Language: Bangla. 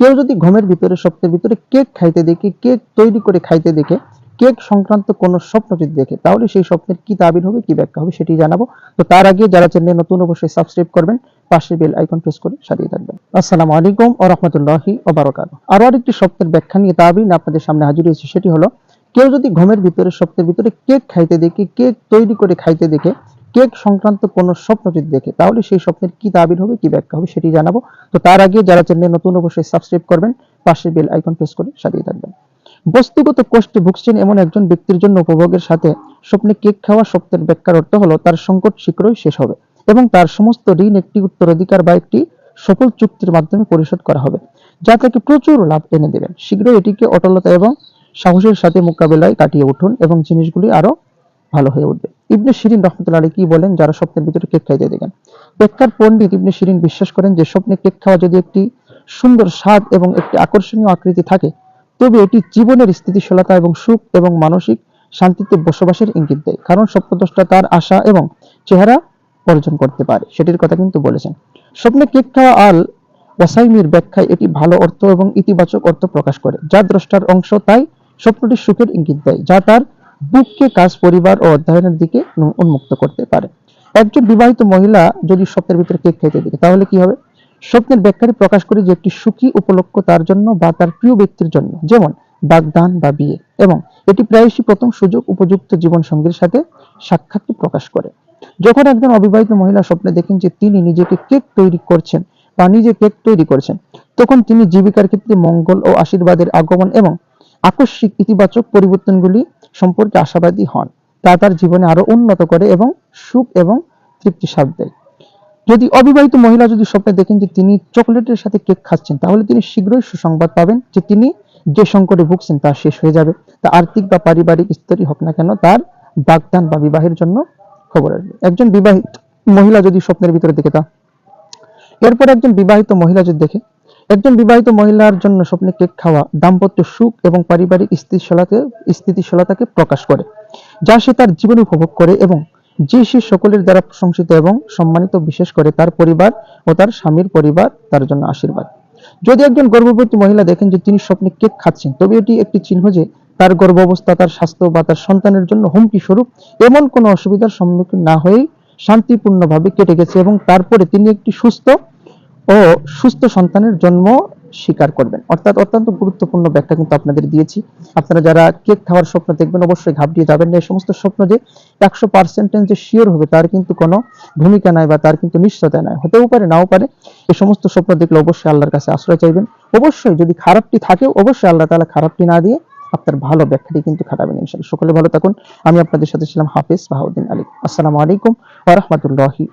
কেউ যদি ঘুমের ভিতরে স্বপ্নের ভিতরে কেক খাইতে দেখে, কেক তৈরি করে খাইতে দেখে, কেক সংক্রান্ত কোন স্বপ্ন যদি দেখে, তাহলে সেই স্বপ্নের কি তাবির হবে, কি ব্যাখ্যা হবে সেটি জানাব। তো তার আগে যারা চ্যানেলে নতুন অবশ্যই সাবস্ক্রাইব করবেন, পাশে বেল আইকন প্রেস করে সারিয়ে থাকবেন। আসসালামু আলাইকুম ও রহমতুল্লাহি ওবারাকাতু আরও আরেকটি স্বপ্নের ব্যাখ্যা নিয়ে তাবির আপনাদের সামনে হাজির হয়েছে, সেটি হলো, কেউ যদি ঘুমের ভিতরে স্বপ্নের ভিতরে কেক খাইতে দেখে, কেক তৈরি করে খাইতে দেখে কেক সংক্রান্ত কোন স্বপ্ন যদি দেখে, তাহলে সেই স্বপ্নের কি তাবির হবে, কি ব্যাখ্যা হবে সেটি জানাব। তো তার আগে যারা চ্যানেলে নতুন অবশ্যই সাবস্ক্রাইব করবেন পাশে বেল আইকন প্রেস করে সারিয়ে থাকবেন। বস্তুগত কষ্টে ভুগছেন এমন একজন ব্যক্তির জন্য উপভোগের সাথে স্বপ্নে কেক খাওয়া স্বপ্নের ব্যাখ্যার অর্থ হলো, তার সংকট শীঘ্রই শেষ হবে এবং তার সমস্ত ঋণ একটি উত্তরাধিকার বা একটি সফল চুক্তির মাধ্যমে পরিশোধ করা হবে, যা তাকে প্রচুর লাভ এনে দেবেন শীঘ্রই এটিকে অটলতা এবং সাহসের সাথে মোকাবেলায় কাটিয়ে উঠুন এবং জিনিসগুলি আরও ভালো হয়ে উঠবে। ইবনে শিরিন রহমতুল্লাহ আলী কি বলেন? যারা স্বপ্নের ভিতরে কেক খাইতে দেখেন। বেকার পণ্ডিত ইবনে শিরিন বিশ্বাস করেন যে, স্বপ্নে কেক খাওয়া যদি একটি সুন্দর স্বাদ এবং একটি আকর্ষণীয় আকৃতি থাকে, তবে এটি জীবনের স্থিতিশীলতা এবং সুখ এবং মানসিক শান্তিতে বসবাসের ইঙ্গিত দেয়। কারণ স্বপ্নদ্রষ্টা তার আশা এবং চেহারা অর্জন করতে পারে। সেটির কথা কিন্তু বলেছেন। স্বপ্নে কেক খাওয়া আল ওয়াসাইমির ব্যাখ্যায় এটি ভালো অর্থ এবং ইতিবাচক অর্থ প্রকাশ করে। যা দ্রষ্টার অংশ তাই স্বপ্নটি সুখের ইঙ্গিত দেয়। যা তার বুককে কাজ পরিবার ও অধ্যয়নের দিকে উন্মুক্ত করতে পারে। একজন বিবাহিত মহিলা যদি স্বপ্নের ভিতরে কেক খাইতে দেখে, তাহলে কি হবে? স্বপ্নের ব্যাখ্যাটি প্রকাশ করে যে একটি সুখী উপলক্ষ তার জন্য বা তার প্রিয় ব্যক্তির জন্য, যেমন বাগদান বা বিয়ে, এবং এটি প্রায়শই প্রথম সুযোগ উপযুক্ত জীবন সঙ্গীর সাথে সাক্ষাৎকে প্রকাশ করে। যখন একজন অবিবাহিত মহিলা স্বপ্নে দেখেন যে তিনি নিজেকে কেক তৈরি করছেন বা নিজে কেক তৈরি করছেন, তখন তিনি জীবিকার ক্ষেত্রে মঙ্গল ও আশীর্বাদের আগমন এবং আকস্মিক ইতিবাচক পরিবর্তনগুলি সম্পর্কে আশাবাদী হন। তা তার জীবনে আরও উন্নত করে এবং সুখ এবং তৃপ্তি স্বাদ দেয় যদি অবিবাহিত মহিলা যদি স্বপ্নে দেখেন যে তিনি চকলেটের সাথে কেক খাচ্ছেন, তাহলে তিনি শীঘ্রই সুসংবাদ পাবেন যে তিনি যে সংকটে ভুগছেন তা শেষ হয়ে যাবে। তা আর্থিক বা পারিবারিক স্তরই হোক না কেন, তার বাগদান বা বিবাহের জন্য খবর আসবে। একজন বিবাহিত মহিলা যদি স্বপ্নের ভিতরে দেখে, তা এরপর একজন বিবাহিত মহিলা যদি দেখে একজন বিবাহিত মহিলার জন্য স্বপ্নে কেক খাওয়া দাম্পত্য সুখ এবং পারিবারিক স্থিতিশীলতাকে স্থিতিশীলতাকে প্রকাশ করে, যা সে তার জীবনে উপভোগ করে এবং যে সে সকলের দ্বারা প্রশংসিত এবং সম্মানিত বিশেষ করে তার পরিবার ও তার স্বামীর পরিবার তার জন্য আশীর্বাদ। যদি একজন গর্ভবতী মহিলা দেখেন যে তিনি স্বপ্নে কেক খাচ্ছেন, তবে এটি একটি চিহ্ন যে তার গর্ভ অবস্থা তার স্বাস্থ্য বা তার সন্তানের জন্য হুমকি স্বরূপ এমন কোনো অসুবিধার সম্মুখীন না হয়েই শান্তিপূর্ণভাবে কেটে গেছে এবং তারপরে তিনি একটি সুস্থ ও সুস্থ সন্তানের জন্ম স্বীকার করবেন। অর্থাৎ অত্যন্ত গুরুত্বপূর্ণ ব্যাখ্যা কিন্তু আপনাদের দিয়েছি। আপনারা যারা কেক খাওয়ার স্বপ্ন দেখবেন, অবশ্যই ঘাবড়িয়ে যাবেন না। এই সমস্ত স্বপ্ন যে একশো পার্সেন্টেজ যে শিওর হবে, তার কিন্তু কোনো ভূমিকা নাই বা তার কিন্তু নিশ্চয়তা নাই। হতেও পারে, নাও পারে। এই সমস্ত স্বপ্ন দেখলে অবশ্যই আল্লাহর কাছে আশ্রয় চাইবেন। অবশ্যই যদি খারাপটি থাকেও অবশ্যই আল্লাহ তালা খারাপটি না দিয়ে আপনার ভালো ব্যাখ্যাটি কিন্তু খাটাবেন ইনশাল্লাহ সকলে ভালো থাকুন। আমি আপনাদের সাথে ছিলাম হাফিজ বাহাউদ্দিন আলী। আসসালামু আলাইকুম ওয়া রাহমাতুল্লাহি